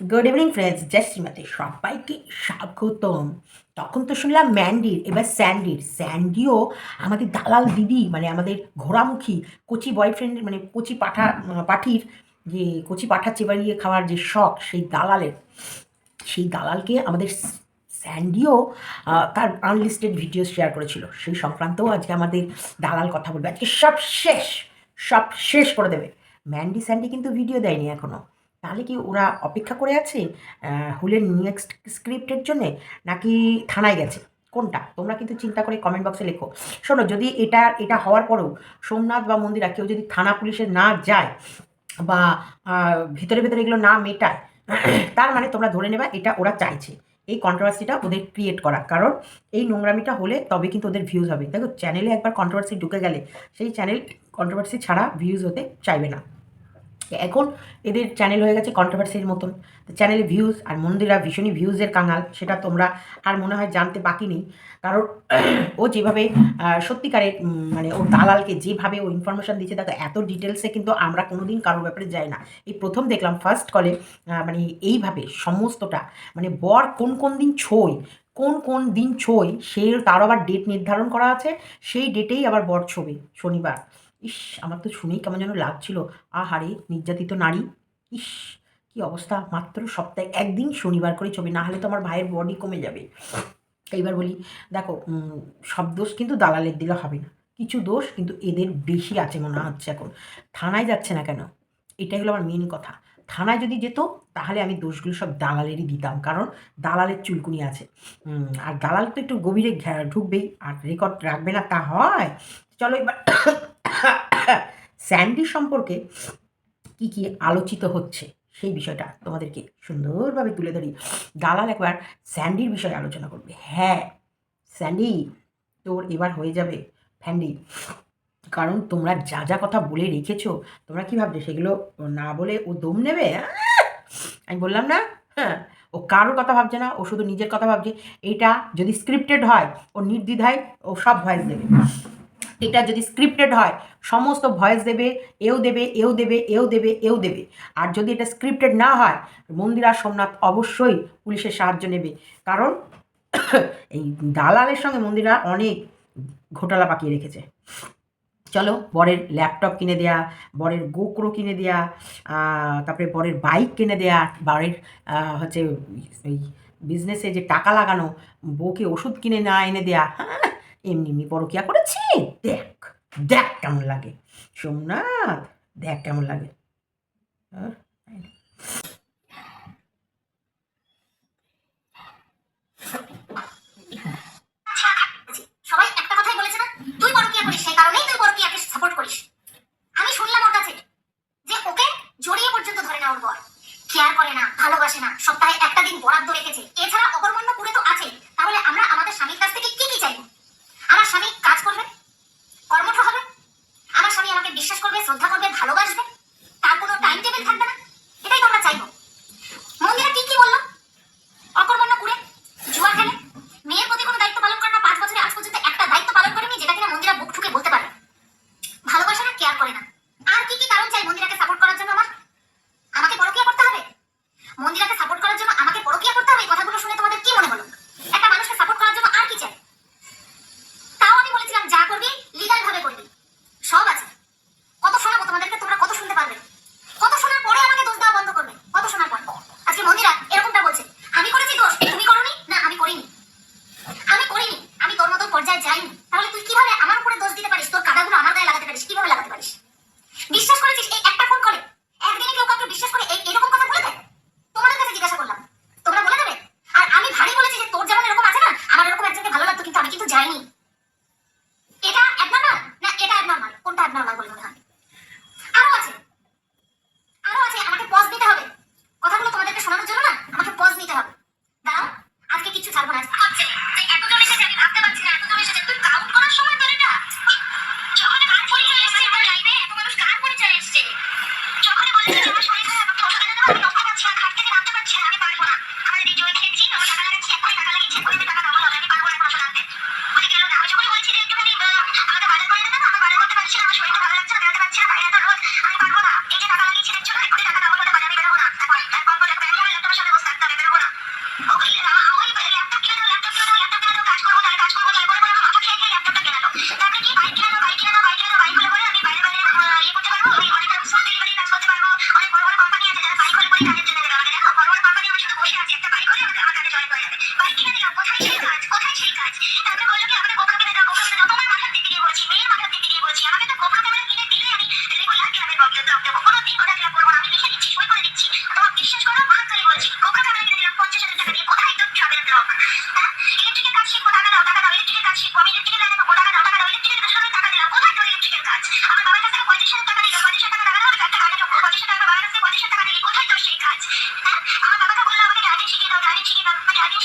Good evening friends জয় শ্রীমতী সবাইকে স্বাগতম। তখন তো শুনলাম ম্যান্ডির এবার স্যান্ডির স্যান্ডিও আমাদের দালাল দিদি মানে আমাদের ঘোড়ামুখী, কচি বয়ফ্রেন্ড মানে কচি পাঠা, পাঠির যে কচি পাঠা চেবাড়িয়ে খাওয়ার যে শখ, সেই দালালের। সেই দালালকে আমাদের স্যান্ডিও তার আনলিস্টেড ভিডিও শেয়ার করেছিল। সেই সংক্রান্তও আজকে আমাদের দালাল কথা বলবে। আজকে সব শেষ সব শেষ করে দেবে। ম্যান্ডি স্যান্ডি কিন্তু ভিডিও দেয়নি এখনও তাহলে কি ওরা অপেক্ষা করে আছে হুলের নেক্সট স্ক্রিপ্টের জন্যে, নাকি থানায় গেছে? কোনটা? তোমরা কিন্তু চিন্তা করে কমেন্ট বক্সে লেখো। শোনো, যদি এটা এটা হওয়ার পরেও সোমনাথ বা মন্দিরা কেউ যদি থানা পুলিশে না যায় বা ভেতরে ভেতরে এগুলো না মেটায়, তার মানে তোমরা ধরে নেবা এটা ওরা চাইছে। এই কন্ট্রোভার্সিটা ওদের ক্রিয়েট করা। কারণ এই নোংরামিটা হলে তবে কিন্তু ওদের ভিউজ হবে। দেখো চ্যানেলে একবার কন্ট্রোভার্সি ঢুকে গেলে, সেই চ্যানেল কন্ট্রোভার্সি ছাড়া ভিউজ হতে চাইবে না। এখন এদের চ্যানেল হয়ে গেছে কন্ট্রোভার্সির মতন। তো চ্যানেলে ভিউজ আর মন্দিরা ভীষণই ভিউজের কাঙাল, সেটা তোমরা আর মনে হয় জানতে বাকি নেই। কারণ ও যেভাবে সত্যিকারের মানে ও দালালকে যেভাবে ও ইনফরমেশন দিচ্ছে দেখো এত ডিটেলসে কিন্তু আমরা কোনোদিন কারোর ব্যাপারে যাই না। এই প্রথম দেখলাম ফার্স্ট কলে মানে এইভাবে সমস্তটা মানে বর কোন কোন দিন ছই কোন কোন দিন ছই সে তার আবার ডেট নির্ধারণ করা আছে, সেই ডেটেই আবার বর ছবি শনিবার। ইস, আমার তো শুনেই কেমন যেন লাগছিল। আহারে, নির্যাতিত নারী। ইস, কি অবস্থা? মাত্র সপ্তাহে একদিন শনিবার করে ছবি, না হলে তো আমার ভাইয়ের বডি কমে যাবে। এইবার বলি, দেখো সব দোষ কিন্তু দালালের দিলে হবে না। কিছু দোষ কিন্তু এদের বেশি আছে মনে হচ্ছে এখন। থানায় যাচ্ছে না কেন? এটাই হলো আমার মেন কথা। থানায় যদি যেত, তাহলে আমি দোষগুলো সব দালালেরই দিতাম। কারণ দালালের চুলকুনি আছে। আর দালাল তো একটু গভীরে ঢুকবেই। আর রেকর্ড রাখবে না, তা হয়। চলো এবার স্যান্ডি সম্পর্কে কি কি আলোচিত হচ্ছে, সেই বিষয়টা তোমাদেরকে সুন্দরভাবে তুলে ধরি। দালাল একবার স্যান্ডির বিষয়ে আলোচনা করবে। হ্যাঁ স্যান্ডি, তোর এবার হয়ে যাবে ফ্যান্ডি। কারণ তোমরা যা যা কথা বলে রেখেছো, তোমরা কি ভাবছ সেগুলো না বলে ও দম নেবে? আমি বললাম না। হ্যাঁ ও কারোর কথা ভাবছে না, ও শুধু নিজের কথা ভাবছে। এটা যদি স্ক্রিপ্টেড হয়, ও নির্দ্বিধায় ও সব ভয়েস দেবে। এটা যদি স্ক্রিপ্টেড হয়, সমস্ত ভয়েস দেবে, এও দেবে এও দেবে এও দেবে এও দেবে। আর যদি এটা স্ক্রিপ্টেড না হয়, মন্দিরা সোমনাথ অবশ্যই পুলিশের সাহায্য নেবে। কারণ এই দালালের সঙ্গে মন্দিরা অনেক ঘোটালা পাকিয়ে রেখেছে। চলো, বরের ল্যাপটপ কিনে দেয়া, বরের গোকরো কিনে দেয়া তারপরে বরের বাইক কিনে দেয়া, বরের হচ্ছে ওই বিজনেসে যে টাকা লাগানো, বউকে ওষুধ কিনে না এনে দেয়া হ্যাঁ? এমনি এমনি পরকিয়া করেছি? দেখ দেখ কেমন লাগে। সোমনাথ, দেখ কেমন লাগে? সবাই একটা কথাই বলেছে না? তুই পরকিয়া করিস, সেই কারণেই তুই পরকিয়াকে সাপোর্ট করিস।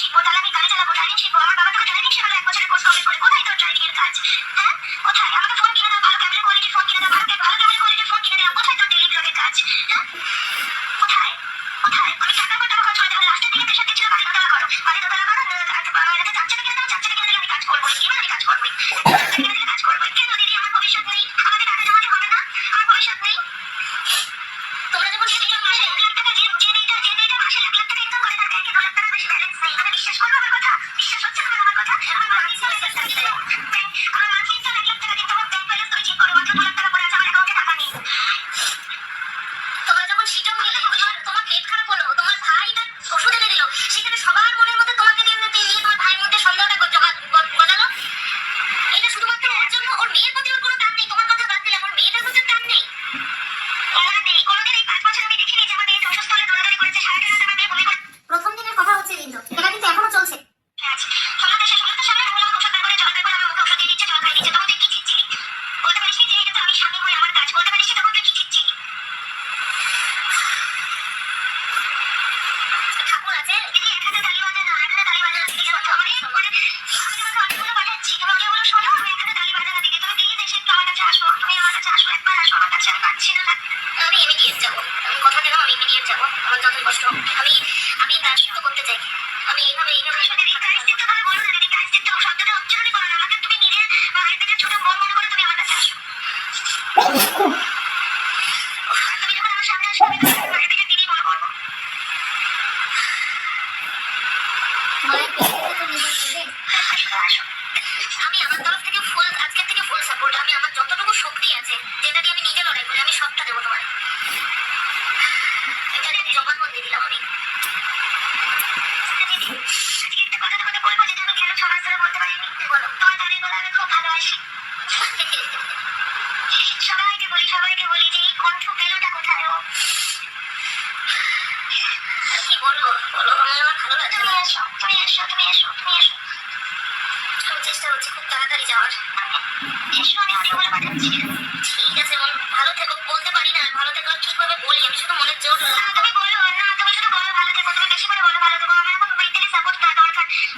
শিখব তাহলে আমি গাড়ি চালাবো ড্রাইভিং শিখব আমার বাবা তোকে ড্রাইভিং শেখালো এক বছরের কোর্স কমপ্লিট করে কোথায় তোর ড্রাইভিং এর কাজ হ্যাঁ কোথায় আচ্ছা আমি পারছি না। আমি যাব। কথা দিলাম আমি ইমিডিয়েট যাব। আমার যত কষ্ট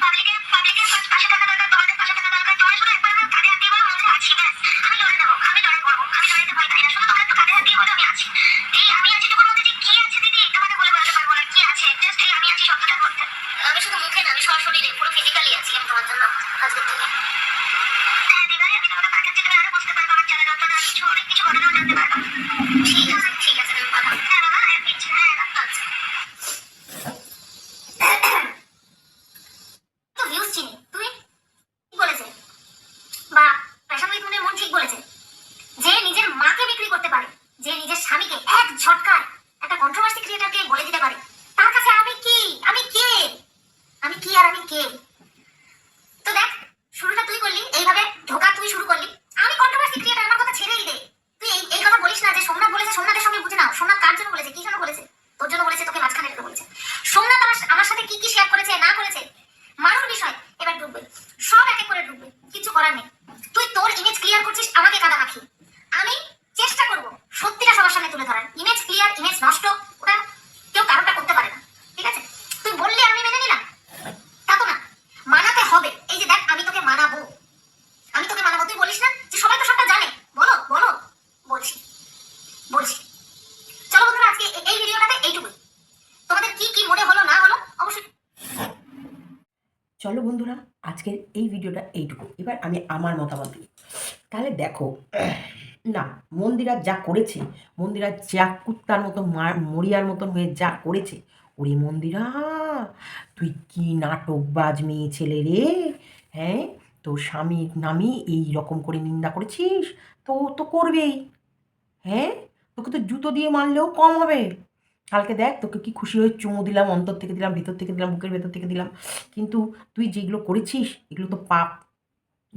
पब्लिक पब्लिक এইটুকু। এবার আমি আমার মতামত দিই। তাহলে দেখো, না মন্দিরা যা করেছে মন্দিরা যা কুত্তার মতো মরিয়ার মতন হয়ে যা করেছে, ওরে মন্দিরা, তুই কি নাটকবাজ মেয়ে ছেলে রে? হ্যাঁ তোর স্বামীর নামে এই রকম করে নিন্দা করেছিস? তো তো করবেই। হ্যাঁ তোকে তো জুতো দিয়ে মারলেও কম হবে। কালকে দেখ, তোকে কি খুশি হয়ে চুমু দিলাম, অন্তর থেকে দিলাম, ভিতর থেকে দিলাম, বুকের ভেতর থেকে দিলাম। কিন্তু তুই যেগুলো করেছিস, এগুলো তো পাপ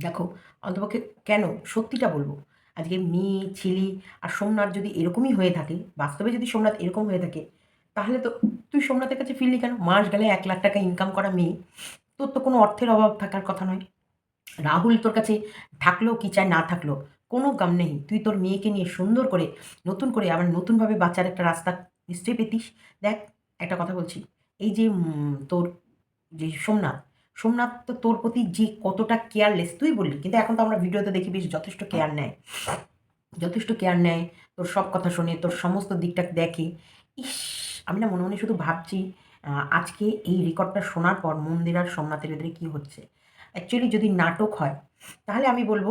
দেখো, অন্তপক্ষে কেন? সত্যিটা বলব। আজকে মেয়ে ছেলে আর সোমনাথ যদি এরকমই হয়ে থাকে, বাস্তবে যদি সোমনাথ এরকম হয়ে থাকে, তাহলে তো তুই সোমনাথের কাছে ফিরলি কেন? মাস গেলে এক লাখ টাকা ইনকাম করা মেয়ে। তোর তো কোনো অর্থের অভাব থাকার কথা নয়। রাহুল তোর কাছে থাকলেও কি চায়? না থাকল কোনো কাম নেই। তুই তোর মেয়েকে নিয়ে সুন্দর করে, নতুন করে আবার নতুনভাবে বাঁচার একটা রাস্তা নিশ্চয়ই পেতিস। দেখ, একটা কথা বলছি। এই যে তোর যে সোমনাথ সোমনাথ, তো তোর প্রতি যে কতটা কেয়ারলেস তুই বললি। কিন্তু এখন তো আমরা ভিডিওতে দেখি বেশ যথেষ্ট কেয়ার নেয়। যথেষ্ট কেয়ার নেয়। তোর সব কথা শোনে, তোর সমস্ত দিকটা দেখে। ইস, আমি না মনে মনে শুধু ভাবছি আজকে এই রেকর্ডটা শোনার পর মন্দির আর সোমনাথের ভেতরে কী হচ্ছে। অ্যাকচুয়ালি যদি নাটক হয়, তাহলে আমি বলব,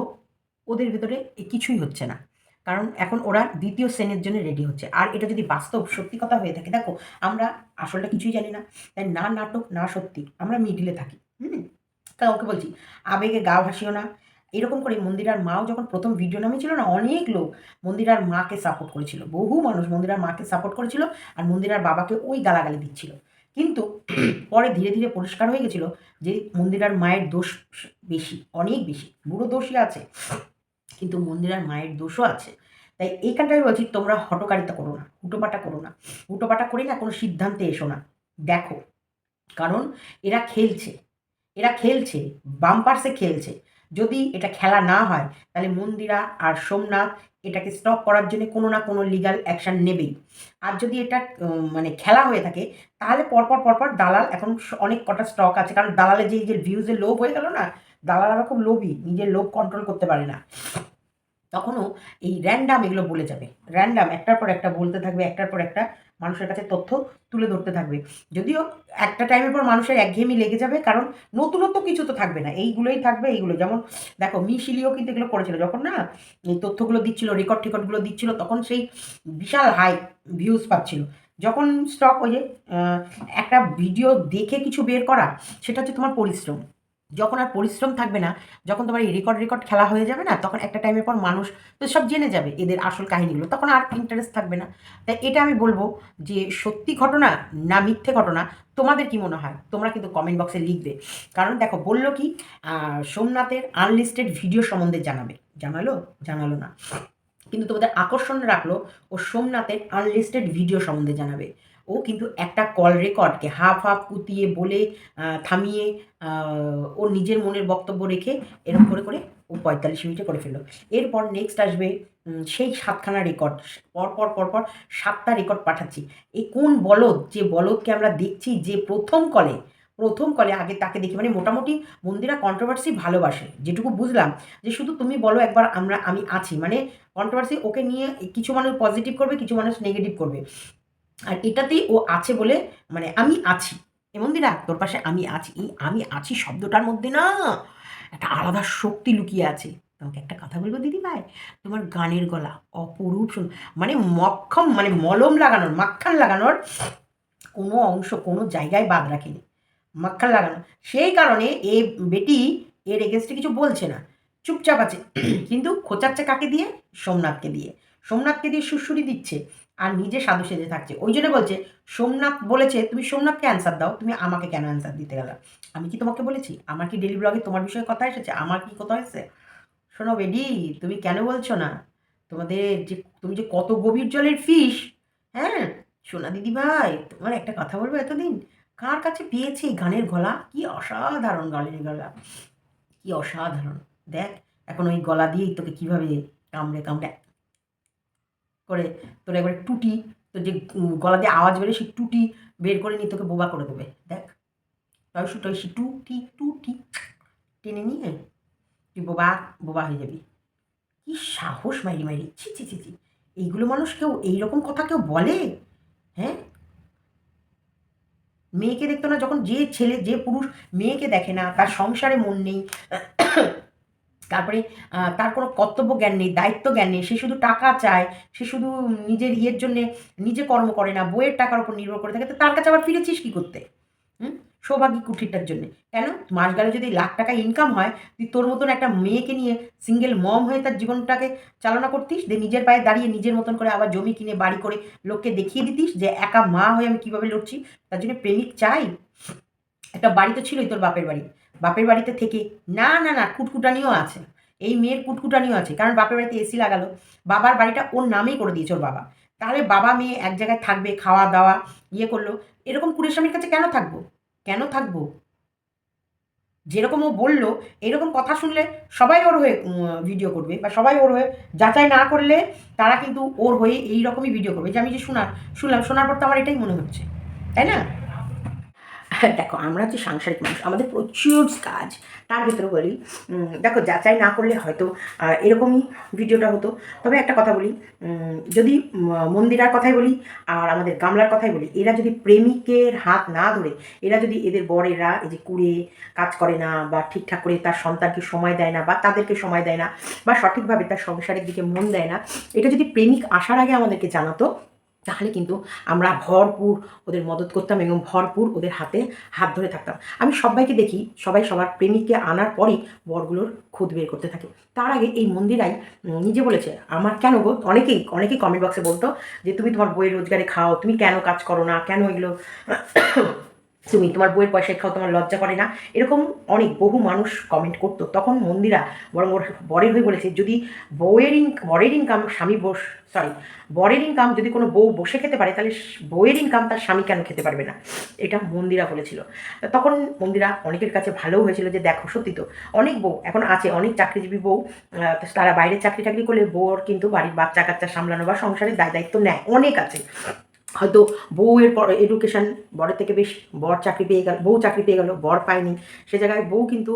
ওদের ভেতরে কিছুই হচ্ছে না। কারণ এখন ওরা দ্বিতীয় শ্রেণির জন্য রেডি হচ্ছে। আর এটা যদি বাস্তব সত্যি কথা হয়ে থাকে, দেখো, আমরা আসলটা কিছুই জানি না। তাই না নাটক, না সত্যি, আমরা মিডিলে থাকি। হুম তাই ওকে বলছি, আবেগে গা ভাসিও না। এরকম করে মন্দিরার মাও যখন প্রথম ভিডিও নামিয়েছিল না, অনেক লোক মন্দিরার মাকে সাপোর্ট করেছিল। বহু মানুষ মন্দিরার মাকে সাপোর্ট করেছিল আর মন্দিরার বাবাকে ওই গালাগালি দিচ্ছিল। কিন্তু পরে ধীরে ধীরে পরিষ্কার হয়ে গেছিল যে মন্দিরার মায়ের দোষ বেশি, অনেক বেশি, বুড়ো দোষই আছে। কিন্তু মন্দিরার মায়ের দোষও আছে। তাই এইখানটায় বলছি, তোমরা হটকারিতা করো না হুটোপাটা করো না। হুটোপাটা করে না কোনো সিদ্ধান্তে এসো না। দেখো, কারণ এরা খেলছে। এরা খেলছে বাম্পার্সে খেলছে। যদি এটা খেলা না হয়, তাহলে মন্দিরা আর সোমনাথ এটাকে স্টপ করার জন্য কোনো না কোনো লিগাল অ্যাকশান নেবেই। আর যদি এটা মানে খেলা হয়ে থাকে, তাহলে পরপর পরপর দালাল, এখন অনেক কটা স্টক আছে। কারণ দালালে যে যে ভিউজে লোভ হয়ে গেল না, দালাল আবার খুব লোভই নিজের লোভ কন্ট্রোল করতে পারে না। তখনও এই র্যান্ডাম এগুলো বলে যাবে। র্যান্ডাম একটার পর একটা বলতে থাকবে, একটার পর একটা মানুষের কাছে তথ্য তুলে ধরতে থাকবে। যদিও একটা টাইমের পর মানুষের একঘেয়েমি লেগে যাবে, কারণ নতুনত্ব কিছু তো থাকবে না। এইগুলোই থাকবে, এইগুলো। যেমন দেখো, মিশিলিও কিন্তু এগুলো করেছিল। যখন না এই তথ্যগুলো দিচ্ছিল রেকর্ড টিকটগুলো দিচ্ছিল, তখন সেই বিশাল হাই ভিউজ পাচ্ছিল। যখন স্টক ওই যে একটা ভিডিও দেখে কিছু বের করা, সেটা হচ্ছে তোমার পরিশ্রম। যখন আর পরিশ্রম থাকবে না, যখন তোমার এই রেকর্ড রেকর্ড খেলা হয়ে যাবে না, তখন একটা টাইমের পর মানুষ তো সব জেনে যাবে এদের আসল কাহিনীগুলো, তখন আর ইন্টারেস্ট থাকবে না। তাই এটা আমি বলব যে সত্যি ঘটনা না মিথ্যে ঘটনা, তোমাদের কি মনে হয়? তোমরা কিন্তু কমেন্ট বক্সে লিখবে। কারণ দেখো, বলল কি সোমনাথের আনলিস্টেড ভিডিও সম্বন্ধে জানাবে। জানালো? জানালো না। কিন্তু তোমাদের আকর্ষণ রাখল ও সোমনাথের আনলিস্টেড ভিডিও সম্বন্ধে জানাবে। ও কিন্তু একটা কল রেকর্ডকে হাফ হাফ কুতিয়ে বলে থামিয়ে ও নিজের মনের বক্তব্য রেখে এরকম করে করে ও পঁয়তাল্লিশ মিনিটে করে ফেলল। এরপর নেক্সট আসবে সেই সাতখানা রেকর্ড পর পর পর পর সাতটা রেকর্ড পাঠাচ্ছি। এই কোন বলদ, যে বলদকে আমরা দেখছি যে প্রথম কলে প্রথম কলে আগে তাকে দেখি মানে মোটামুটি মন্দিরা কন্ট্রোভার্সি ভালোবাসে, যেটুকু বুঝলাম, যে শুধু তুমি বলো একবার আমরা, আমি আছি মানে কন্ট্রোভার্সি ওকে নিয়ে কিছু মানুষ পজিটিভ করবে, কিছু মানুষ নেগেটিভ করবে। আর এটাতেই ও আছে বলে মানে আমি আছি। এ মন্দিরা তোর পাশে আমি আছি। আমি আছি শব্দটার মধ্যে না একটা আলাদা শক্তি লুকিয়ে আছে। তোমাকে একটা কথা বলব দিদি ভাই তোমার গানের গলা অপরূপ মানে মক্ষম মানে মলম লাগানোর, মাখান লাগানোর কোনো অংশ কোনো জায়গায় বাদ রাখেনি। মাখান লাগানো। সেই কারণে এ বেটি এর এগেনস্টে কিছু বলছে না। চুপচাপ আছে। কিন্তু খোঁচাচ্ছে কাকে দিয়ে? সোমনাথকে দিয়ে। সোমনাথকে দিয়ে সুশুরি দিচ্ছে। আর নিজে সাধু সেজে থাকছে। ওই জন্য বলছে, সোমনাথ বলেছে, তুমি সোমনাথকে অ্যান্সার দাও, তুমি আমাকে কেন অ্যান্সার দিতে গেলে? আমি কি তোমাকে বলেছি? আমার কি ডেলি ব্লগে তোমার বিষয়ে কথা এসেছে? আমার কি কথা এসেছে শোনো বেডি, তুমি কেন বলছো না? তোমাদের যে, তুমি যে কত গভীর জলের ফিশ হ্যাঁ? সোনা দিদি ভাই, তোমার একটা কথা বলব এতদিন? কার কাছে পেয়েছে গানের গলা? কি অসাধারণ গানের গলা। কি অসাধারণ। দেখ, এখন ওই গলা দিয়েই তোকে কীভাবে কামড়ে কামড়ে করে, তোর একবারে টুটি, তোর যে গলা দিয়ে আওয়াজ বেরোয়, সেই টুটি বের করে নিয়ে তোকে বোবা করে দেবে। দেখ, টয়সু, টয়সি, টুটি টুটি, টেনে নিয়ে তুই বোবা বোবা হয়ে যাবি। কি সাহস, মাইরি মাইরি। ছি ছি ছি ছি। এইগুলো মানুষ কেউ, এইরকম কথা কেউ বলে? হ্যাঁ? মেয়েকে দেখতো না, যখন যে ছেলে, যে পুরুষ মেয়েকে দেখে না, তার সংসারে মন নেই। তারপরে তার কোনো কর্তব্য জ্ঞান নেই, দায়িত্ব জ্ঞান নেই, সে শুধু টাকা চায়, সে শুধু নিজের ইয়ের জন্যে নিজে কর্ম করে না, বইয়ের টাকার উপর নির্ভর করে থাকে, তো তার কাছে আবার ফিরেছিস কী করতে? হুম? সৌভাগ্য কুঠিরটার জন্য। কেন? মাস গেলে যদি লাখ টাকা ইনকাম হয়, তুই তোর মতন একটা মেয়েকে নিয়ে সিঙ্গেল মম হয়ে তার জীবনটাকে চালনা করতিস যে নিজের পায়ে দাঁড়িয়ে নিজের মতন করে আবার জমি কিনে বাড়ি করে লোককে দেখিয়ে দিতিস যে একা মা হয়ে আমি কীভাবে লড়ছি, তার জন্য প্রেমিক চাই? একটা বাড়ি তো ছিলই তোর বাপের বাড়ি। বাপের বাড়িতে থেকে না না না, কুটকুটানিও আছে। এই মেয়ের কুটকুটানিও আছে। কারণ বাপের বাড়িতে এসি লাগালো, বাবার বাড়িটা ওর নামেই করে দিয়েছে ওর বাবা। তাহলে বাবা মেয়ে এক জায়গায় থাকবে, খাওয়া দাওয়া ইয়ে করল। এরকম কুড়ের স্বামীর কাছে কেন থাকব? কেন থাকব? যেরকম ও বলল, এরকম কথা শুনলে সবাই ওর হয়ে ভিডিও করবে বা সবাই ওর হয়ে যাচাই না করলে তারা কিন্তু ওর হয়ে এই রকমই ভিডিও করবে। যে আমি যে শোনা শুনলাম, শোনার পর তো আমার এটাই মনে হচ্ছে। তাই না? দেখো, আমরা যে সাংসারিক মানুষ, আমাদের প্রচুর কাজ। তার ভিতরে বলি দেখো, যাচাই না করলে হয়তো এরকমই ভিডিওটা হতো। তবে একটা কথা বলি যদি মন্দিরার কথাই বলি, আর আমাদের গামলার কথাই বলি, এরা যদি প্রেমিকের হাত না ধরে, এরা যদি এদের বরেরা, এই যে কুড়ে কাজ করে না, বা ঠিকঠাক করে তার সন্তানকে সময় দেয় না, বা তাদেরকে সময় দেয় না, বা সঠিকভাবে তার সংসারের দিকে মন দেয় না, এটা যদি প্রেমিক আসার আগে আমাদেরকে জানাতো তাহলে কিন্তু আমরা ভরপুর ওদের মদত করতাম এবং ভরপুর ওদের হাতে হাত ধরে থাকতাম। আমি সবাইকে দেখি, সবাই সবার প্রেমিককে আনার পরই বরগুলোর খুদ বের করতে থাকে। তার আগে এই মন্দিরাই নিজে বলেছে, আমার কেন গো? অনেকেই অনেকেই কমেন্ট বক্সে বলতো যে, তুমি তোমার বইয়ের রোজগারে খাও, তুমি কেন কাজ করো না? কেন এগুলো তুমি তোমার বইয়ের পয়সায় খাও, তোমার লজ্জা করে না। এরকম অনেক, বহু মানুষ কমেন্ট করতো। তখন মন্দিরা বরং বরের হয়ে বলেছে, যদি বউয়ের ইন, বরের ইনকাম স্বামী বস সরি বরের ইনকাম যদি কোনো বউ বসে খেতে পারে, তাহলে বউয়ের ইনকাম তার স্বামী কেন খেতে পারবে না? এটা মন্দিরা বলেছিল। তখন মন্দিরা অনেকের কাছে ভালোও হয়েছিল যে, দেখো, সত্যি তো, অনেক বউ এখন আছে, অনেক চাকরিজীবী বউ তারা বাইরে চাকরি টাকরি করলে বউর কিন্তু বাড়ির বাচ্চা কাচ্চা সামলানো বা সংসারের দায় দায়িত্ব নেয়, অনেক আছে। হয়তো বউয়ের পর এডুকেশন বরের থেকে বেশ বর চাকরি পেয়ে গেল, বউ চাকরি পেয়ে গেল, বর পায়নি। সে জায়গায় বউ কিন্তু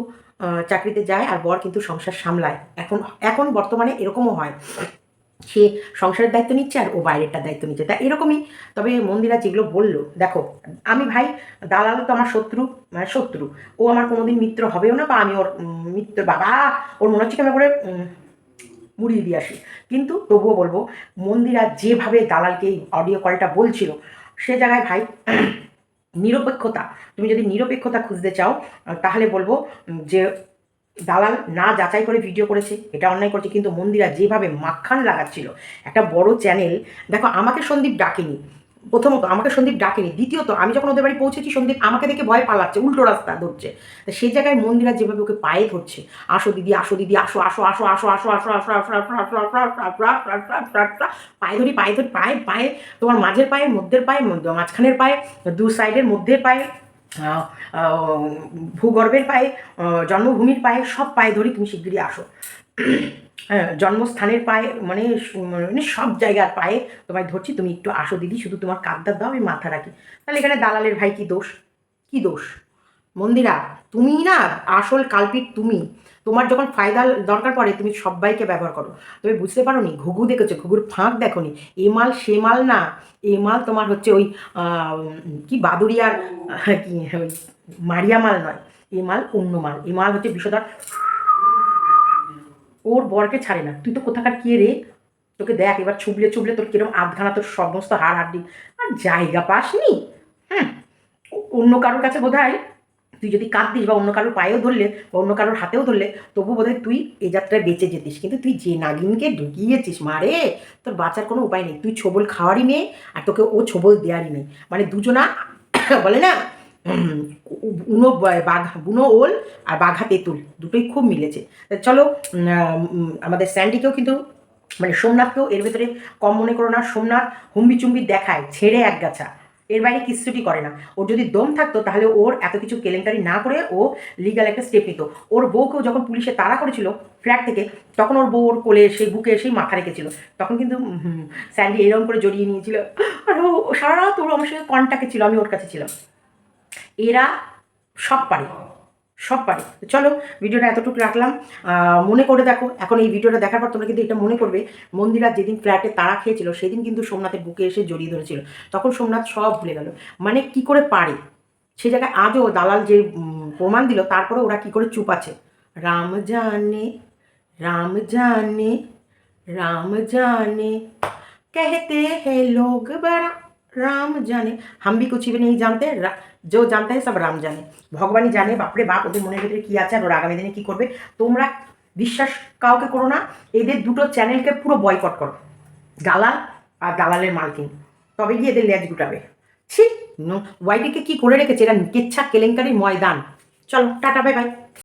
চাকরিতে যায় আর বর কিন্তু সংসার সামলায়। এখন এখন বর্তমানে এরকমও হয়। সে সংসারের দায়িত্ব নিচ্ছে আর ও বাইরেরটার দায়িত্ব নিচ্ছে। তা এরকমই, তবে মন্দিরা যেগুলো বলল, দেখো, আমি ভাই, দালাল তো আমার শত্রু মানে শত্রু। ও আমার কোনোদিন মিত্র হবেও না বা আমি ওর মিত্র, বাবা, ওর মনে হচ্ছে কেমন করে মুড়িয়ে দিয়ে আসি। কিন্তু তবুও বলব, মন্দিরা যেভাবে দালালকে এই অডিও কলটা বলছিল, সে জায়গায় ভাই নিরপেক্ষতা, তুমি যদি নিরপেক্ষতা খুঁজতে চাও তাহলে বলব যে দালাল না যাচাই করে ভিডিও করেছে, এটা অন্যায় করছে, কিন্তু মন্দিরা যেভাবে মাখান লাগাচ্ছিল, একটা বড় চ্যানেল দেখো আমাকে সন্দীপ ডাকেনি প্রথমত আমাকে সন্দীপ ডাকেনি দ্বিতীয়ত আমি যখন ওদের বাড়ি পৌঁছেছি সন্দীপ আমাকে দেখে ভয় পালাচ্ছে উল্টো রাস্তা ধরছে তা সেই জায়গায় মন্দিরা যেভাবে ওকে পায়ে ধরছে আসো দিদি আসো দিদি আসো আসো আসো আসো আসো আসো আসো আসো আসো আসো আসো আসো আসো আসো আসো পায়ে ধরি পায়ে ধরি পায়ে পায়ে তোমার মাঝের পায়ে মধ্যের পায়ে মাঝখানের পায়ে দু সাইডের মধ্যের পায়ে ভূগর্ভের পায়ে জন্মভূমির পায়ে সব পায়ে ধরি তুমি শিগগিরই আসো হ্যাঁ জন্মস্থানের পায়ে মানে মানে সব জায়গার পায়ে তোমায় ধরছি, তুমি একটু আসো দিদি, শুধু তোমার কাঁদদার দাও, আমি মাথা রাখি। তাহলে এখানে দালালের ভাই কি দোষ? কি দোষ? মন্দিরা, তুমি না, আসল কালপিট তুমি। তোমার যখন ফায়দা দরকার পড়ে, তুমি সবাইকে ব্যবহার করো। তুমি বুঝতে পারো নি ঘুঘু দেখেছ? ঘুঘুর ফাঁক দেখো নি এ মাল, সে মাল না। এ মাল তোমার হচ্ছে ওই কি বাদুরিয়ার কি, ওই মারিয়া মাল নয়। এ মাল অন্য মাল। এ মাল হচ্ছে বিষধর ওর বরকে ছাড়ে না। তুই তো কোথাকার কে রে? তোকে দেখ, এবার ছুবলে ছুবলে তোর কিরম আধখানা তোর সমস্ত হাড় হাড্ডি আর জায়গা পাসনি? হ্যাঁ অন্য কারোর কাছে বোধ হয় তুই যদি কাঁদতিস বা অন্য কারোর পায়েও ধরলে বা অন্য কারোর হাতেও ধরলে, তবু বোধহয় তুই এ যাত্রায় বেঁচে যেতিস। কিন্তু তুই যে নাগিনকে ঢুকিয়েছিস মারে তোর বাঁচার কোনো উপায় নেই। তুই ছোবল খাওয়ারই মেয়ে আর তোকে ও ছোবল দেওয়ারই নেই মানে দুজনা বলে না বা- বাঘ, বুনো ওল আর বাঘা তেঁতুল দুটোই খুব মিলেছে। চলো আমাদের স্যান্ডিকেও কিন্তু মানে সোমনাথকেও এর ভেতরে কম মনে করো না, সোমনাথ হুম্বি চুম্বি দেখায়, ছেড়ে এক গাছা। এর বাইরে কিচ্ছুটি করে না। ওর যদি দম থাকতো, তাহলে ওর এত কিছু কেলেঙ্কারি না করে ও লিগাল একটা স্টেপ নিত। ওর বউকেও যখন পুলিশে তাড়া করেছিল ফ্ল্যাট থেকে, তখন ওর বউ ওর কোলে, সেই বুকে এসেই মাথা রেখেছিল। তখন কিন্তু স্যান্ডি এরকম করে জড়িয়ে নিয়েছিল। আর ও সারা রাত ওর আমার সঙ্গে কন্ট্যাক্টে ছিল, আমি ওর কাছে ছিলাম। এরা সব পারে সব পারে তো চলো ভিডিওটা এতটুকু রাখলাম আহ, মনে করে দেখো এখন এই ভিডিওটা দেখার পর তোমরা কিন্তু এটা মনে করবে মন্দিরা যেদিন ফ্ল্যাটে তাড়া খেয়েছিল সেদিন কিন্তু সোমনাথের বুকে এসে জড়িয়ে ধরেছিল তখন সোমনাথ সব ভুলে গেল মানে কি করে পারে সে জায়গায় আজও দালাল যে উম, প্রমাণ দিল তারপরে ওরা কি করে চুপ আছে রাম জানে রাম জানে রাম জানে कहते हैं लोग बड़ा রাম জানে हम भी कुछ भी नहीं जानते रा- जो जानता है सब রাম জানে ভগবানই জানে বাপরে বাপ ওদের মনের ভিতরে কী আছে আর ওরা আগামী দিনে কী করবে তোমরা বিশ্বাস কাউকে করো না এদের দুটো চ্যানেলকে পুরো বয়কট করো দালাল আর দালালের মালকিন তবে গিয়ে এদের লেজ গুটাবে ছি ওয়াইডিকে কী করে রেখেছে এরা কেচ্ছা কেলেঙ্কারির ময়দান চলো টাটা বাই বাই